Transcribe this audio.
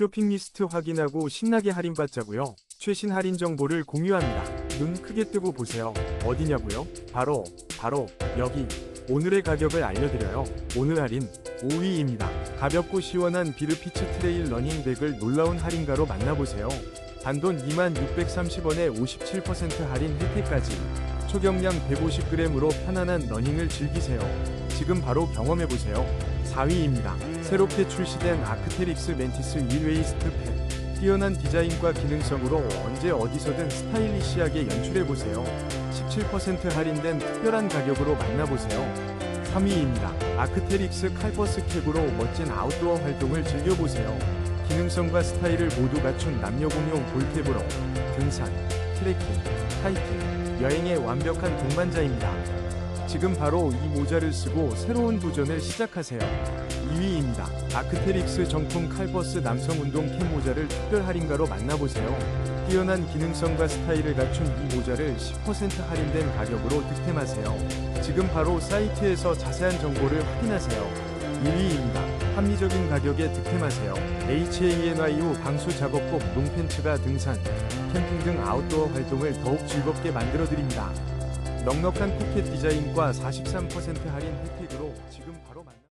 쇼핑 리스트 확인하고 신나게 할인받자고요. 최신 할인 정보를 공유합니다. 눈 크게 뜨고 보세요. 어디냐고요? 바로 바로 여기. 오늘의 가격을 알려드려요. 오늘 할인 5위입니다. 가볍고 시원한 비르피츠 트레일 러닝백을 놀라운 할인가로 만나보세요. 단돈 2630원에 57% 할인 혜택까지. 초경량 150g으로 편안한 러닝을 즐기세요. 지금 바로 경험해보세요. 4위입니다. 새롭게 출시된 아크테릭스 멘티스 윌웨이스트 팩. 뛰어난 디자인과 기능성으로 언제 어디서든 스타일리시하게 연출해보세요. 17% 할인된 특별한 가격으로 만나보세요. 3위입니다. 아크테릭스 칼버스 캡으로 멋진 아웃도어 활동을 즐겨보세요. 기능성과 스타일을 모두 갖춘 남녀 공용 볼캡으로 등산, 트레킹, 하이킹, 여행의 완벽한 동반자입니다. 지금 바로 이 모자를 쓰고 새로운 도전을 시작하세요. 2위입니다. 아크테릭스 정품 칼버스 남성 운동 캡 모자를 특별 할인가로 만나보세요. 뛰어난 기능성과 스타일을 갖춘 이 모자를 10% 할인된 가격으로 득템하세요. 지금 바로 사이트에서 자세한 정보를 확인하세요. 1위입니다. 합리적인 가격에 득템하세요. HANYU 방수 작업복 롱팬츠가 등산, 캠핑 등 아웃도어 활동을 더욱 즐겁게 만들어드립니다. 넉넉한 포켓 디자인과 43% 할인 혜택으로 지금 바로 만나